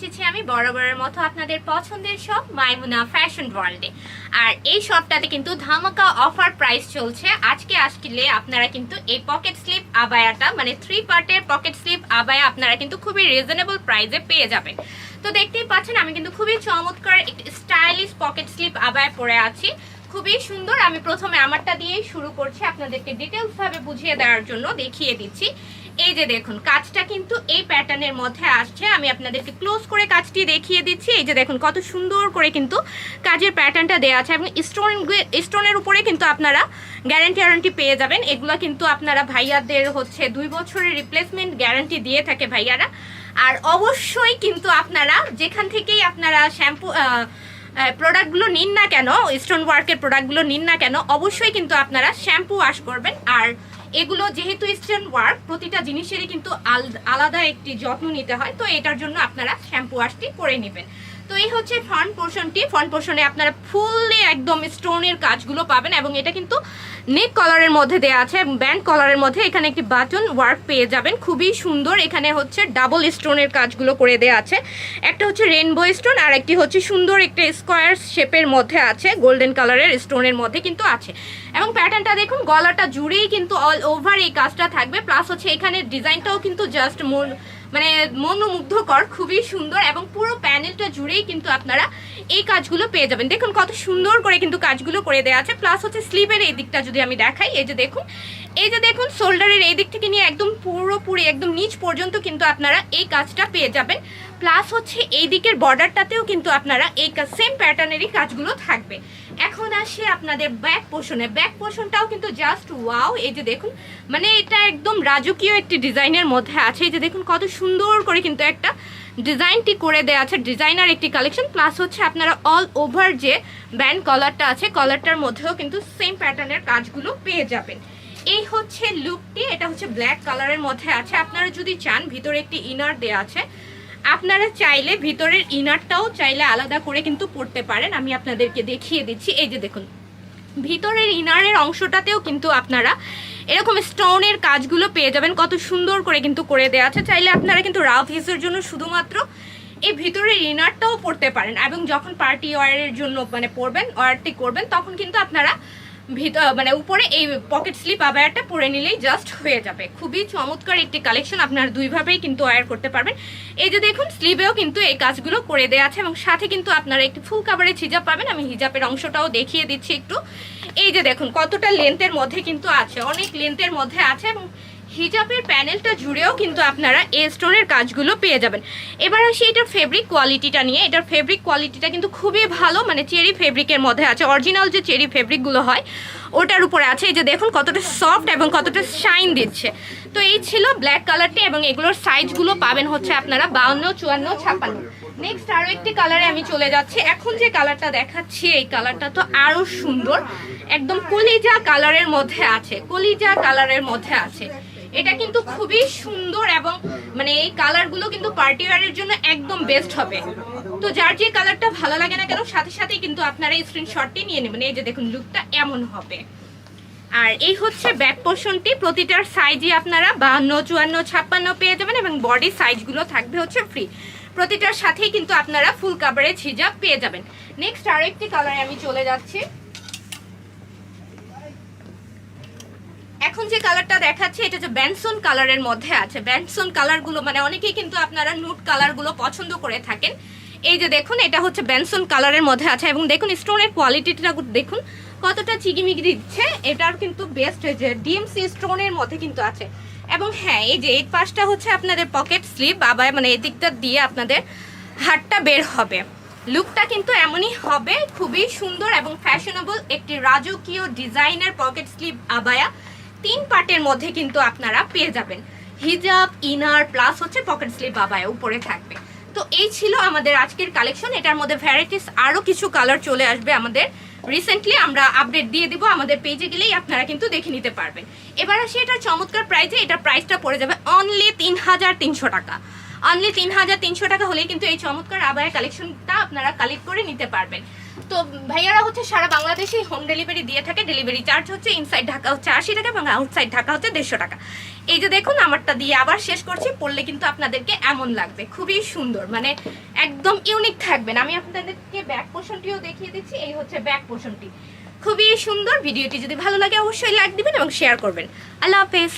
এসেছি আমি বরাবরের মতো আপনাদের পছন্দের শপ মাইমুনা ফ্যাশন ওয়ার্ল্ডে। আর এই শপটাতে কিন্তু ধামাকা অফার প্রাইস চলছে। আজকে আসলে আপনারা কিন্তু এই পকেট স্লিপ আবায়াটা মানে থ্রি পার্টের পকেট স্লিপ আবায়া আপনারা কিন্তু খুবই রিজনেবল প্রাইসে পেয়ে যাবেন। তো দেখতেই পাচ্ছেন, আমি কিন্তু খুবই চমৎকার একটি স্টাইলিশ পকেট স্লিপ আবায়া পরে আছি। খুবই সুন্দর, আমি প্রথমে আমারটা দিয়েই শুরু করছি, আপনাদেরকে ডিটেলস ভাবে বুঝিয়ে দেওয়ার জন্য দেখিয়ে দিচ্ছি। এই যে দেখুন, কাজটা কিন্তু এই প্যাটার্নের মধ্যে আসছে। আমি আপনাদেরকে ক্লোজ করে কাজটি দেখিয়ে দিচ্ছি। এই যে দেখুন, কত সুন্দর করে কিন্তু কাজের প্যাটার্নটা দেওয়া আছে এবং স্টোন স্টোনের উপরে কিন্তু আপনারা গ্যারান্টি ওয়ারেন্টি পেয়ে যাবেন। এগুলো কিন্তু আপনারা ভাইয়াদের হচ্ছে দুই বছরের রিপ্লেসমেন্ট গ্যারান্টি দিয়ে থাকে ভাইয়ারা। আর অবশ্যই কিন্তু আপনারা যেখান থেকেই আপনারা শ্যাম্পু প্রোডাক্টগুলো নিন না কেন স্টোন ওয়ার্কের প্রোডাক্টগুলো নিন না কেন, অবশ্যই কিন্তু আপনারা শ্যাম্পু ওয়াশ করবেন। আর এগুলো যেহেতু স্টেন ওয়ার্ক প্রতিটা জিনিসেরই কিন্তু আলাদা একটি যত্ন নিতে হয়, তো এটার জন্য আপনারা শ্যাম্পু ওয়াশটি করে নেবেন। তো এই হচ্ছে ফ্রন্ট পোর্শনটি ফ্রন্ট পোর্শনে আপনারা ফুললি একদম স্টোনের কাজগুলো পাবেন এবং এটা কিন্তু নেক কলারের মধ্যে দেওয়া আছে ব্যান্ড কলারের মধ্যে এখানে একটি বাটন ওয়ার্ক পেয়ে যাবেন। খুবই সুন্দর। এখানে হচ্ছে ডাবল স্টোনের কাজগুলো করে দেওয়া আছে। একটা হচ্ছে রেনবো স্টোন আর একটি হচ্ছে সুন্দর একটা স্কোয়ার শেপের মধ্যে আছে গোল্ডেন কালারের স্টোনের মধ্যে কিন্তু আছে। এবং প্যাটার্নটা দেখুন, গলাটা জুড়েই কিন্তু অল ওভার এই কাজটা থাকবে। প্লাস হচ্ছে এখানে ডিজাইনটাও কিন্তু জাস্ট মন মানে মনোমুগ্ধকর, খুবই সুন্দর এবং পুরো প্যানেলটা জুড়েই কিন্তু আপনারা এই কাজগুলো পেয়ে যাবেন। দেখুন কত সুন্দর করে কিন্তু কাজগুলো করে দেওয়া আছে। প্লাস হচ্ছে স্লিপের এই দিকটা যদি আমি দেখাই, এই যে দেখুন এই যে দেখুন শোল্ডারের এই দিক থেকে নিয়ে একদম পুরোপুরি, একদম নিচ পর্যন্ত কিন্তু আপনারা এই কাজটা পেয়ে যাবেন। প্লাস হচ্ছে এই দিকের বর্ডারটাতেও কিন্তু আপনারা এই কাজ সেম প্যাটার্নেরই কাজগুলো থাকবে। এখন আসি আপনাদের ব্যাক পোষণে ব্যাক পোষণটাও কিন্তু জাস্ট ওয়াও এই যে দেখুন মানে এটা একদম রাজকীয় একটি ডিজাইনের মধ্যে আছে। এই যে দেখুন, কত সুন্দর করে কিন্তু একটা ডিজাইনটি করে দেওয়া আছে ডিজাইনার একটি কালেকশন প্লাস হচ্ছে আপনারা অল ওভার যে ব্যান্ড কলারটা আছে কলারটার মধ্যেও কিন্তু সেম প্যাটার্নের কাজগুলো পেয়ে যাবেন। এই হচ্ছে লুকটি এটা হচ্ছে ব্ল্যাক কালারের মধ্যে আছে। আপনারা যদি চান, ভিতরে একটি ইনার দেওয়া আছে। আপনারা চাইলে ভিতরের ইনারটাও চাইলে আলাদা করে কিন্তু পড়তে পারেন। আমি আপনাদেরকে দেখিয়ে দিচ্ছি। এই যে দেখুন, ভিতরের ইনারের অংশটাতেও কিন্তু আপনারা এরকম স্টোনের কাজগুলো পেয়ে যাবেন। কত সুন্দর করে কিন্তু করে দেওয়া আছে। চাইলে আপনারা কিন্তু রাফ ইউজের জন্য শুধুমাত্র এই ভিতরের ইনারটাও পড়তে পারেন। এবং যখন পার্টি ওয়ারের জন্য মানে পরবেন ওয়ারটি করবেন, তখন কিন্তু আপনারা মানে উপরে এই পকেট স্লিপ আবায়ারটা পরে নিলেই জাস্ট হয়ে যাবে। খুবই চমৎকার একটি কালেকশন আপনারা দুইভাবেই কিন্তু অয়ার করতে পারবেন। এই যে দেখুন স্লিভেও কিন্তু এই কাজগুলো করে দেওয়া আছে এবং সাথে কিন্তু আপনারা একটি ফুল কাভারেজ হিজাব পাবেন। আমি হিজাবের অংশটাও দেখিয়ে দিচ্ছি একটু। এই যে দেখুন, কতটা লেন্থের মধ্যে কিন্তু আছে, অনেক লেন্থের মধ্যে আছে এবং হিজাবের প্যানেলটা জুড়েও কিন্তু আপনারা এ স্টোনের কাজগুলো পেয়ে যাবেন। এবার আসি এটার ফেব্রিক কোয়ালিটিটা নিয়ে। এটার ফেব্রিক কোয়ালিটিটা কিন্তু খুবই ভালো মানে চেরি ফেব্রিকের মধ্যে আছে। অরিজিনাল যে চেরি ফেব্রিকগুলো হয়, ওটার উপরে আছে। এই যে দেখুন কতটা সফট এবং কতটা শাইন দিচ্ছে। তো এই ছিল ব্ল্যাক কালারটি এবং এগুলোর সাইজগুলো পাবেন হচ্ছে আপনারা বাউন্ন, চুয়ান্ন, ছাপ্পান্ন। নেক্সট আরও একটি কালারে আমি চলে যাচ্ছি। এখন যে কালারটা দেখাচ্ছি, এই কালারটা তো আরও সুন্দর। একদম কলিজা কালারের মধ্যে আছে। কলিজা কালারের মধ্যে আছে। এটা কিন্তু খুবই সুন্দর এবং মানে এই কালারগুলো কিন্তু পার্টি ওয়ারের জন্য একদম বেস্ট হবে। তো যার যে কালারটা ভালো লাগে না কেন, সাথে সাথেই কিন্তু আপনারা এই স্ক্রিনশটটি নিয়ে নেবেন। এই যে দেখুন লুকটা এমন হবে। আর এই হচ্ছে ব্যাক পোর্শনটি প্রতিটার সাইজই আপনারা বাহান্ন, চুয়ান্ন, ছাপ্পান্ন পেয়ে যাবেন এবং বডি সাইজগুলো থাকবে হচ্ছে ফ্রি প্রতিটার সাথেই কিন্তু আপনারা ফুল কাভারেজ হিজাব পেয়ে যাবেন। নেক্সট আরও একটি কালারে আমি চলে যাচ্ছি। এখন যে কালারটা দেখাচ্ছে, এটা যে ব্যানসন কালারের মধ্যে আছে। ব্যানসন কালারগুলো মানে অনেকেই কিন্তু আপনারা নুট কালারগুলো পছন্দ করে থাকেন। এই যে দেখুন, এটা হচ্ছে ব্যানসন কালারের মধ্যে আছে এবং দেখুন, স্টোনের কোয়ালিটিটা দেখুন, কতটা চিকিমিকি দিচ্ছে, এটার কিন্তু বেস্ট হয়েছে ডিএমসি স্টোনের মধ্যে কিন্তু আছে। এবং হ্যাঁ এই যে এই পাশটা হচ্ছে আপনাদের পকেট স্লিপ আবার মানে এই দিকটা দিয়ে আপনাদের হাতটা বের হবে। লুকটা কিন্তু এমনই হবে, খুবই সুন্দর এবং ফ্যাশনেবল একটি রাজকীয় ডিজাইনের পকেট স্লিপ আবায়া। তিন পার্টের মধ্যে কিন্তু আপনারা পেয়ে যাবেন। হিজাব, ইনার প্লাস হচ্ছে পকেট স্লিপ আবায়া উপরে থাকবে। তো এই ছিল আমাদের আজকের কালেকশন এটার মধ্যে ভ্যারাইটিস আরও কিছু কালার চলে আসবে আমাদের। রিসেন্টলি আমরা আপডেট দিয়ে দিব, আমাদের পেজে গেলেই আপনারা কিন্তু দেখে নিতে পারবেন। এবার আসি এটার চমৎকার প্রাইজে এটার প্রাইসটা পড়ে যাবে অনলি তিন হাজার তিনশো টাকা। অনলি তিন হাজার তিনশো টাকা হলেই কিন্তু এই চমৎকার আবায়ের কালেকশনটা আপনারা কালেক্ট করে নিতে পারবেন। তো ভাইয়ারা হচ্ছে সারা বাংলাদেশে হোম ডেলিভারি দিয়ে থাকে ডেলিভারি চার্জ হচ্ছে ইনসাইড ঢাকা হচ্ছে আশি টাকা এবং আউটসাইড ঢাকা হচ্ছে দেড়শো টাকা। এই যে দেখুন, আমারটা দিয়ে আবার শেষ করছি, পড়লে কিন্তু আপনাদেরকে এমন লাগবে, খুবই সুন্দর মানে একদম ইউনিক থাকবেন আমি আপনাদেরকে ব্যাক পোর্শনটিও দেখিয়ে দিচ্ছি, এই হচ্ছে ব্যাক পোর্শনটি খুবই সুন্দর, ভিডিওটি যদি ভালো লাগে অবশ্যই লাইক দিবেন এবং শেয়ার করবেন। আল্লাহ হাফেজ।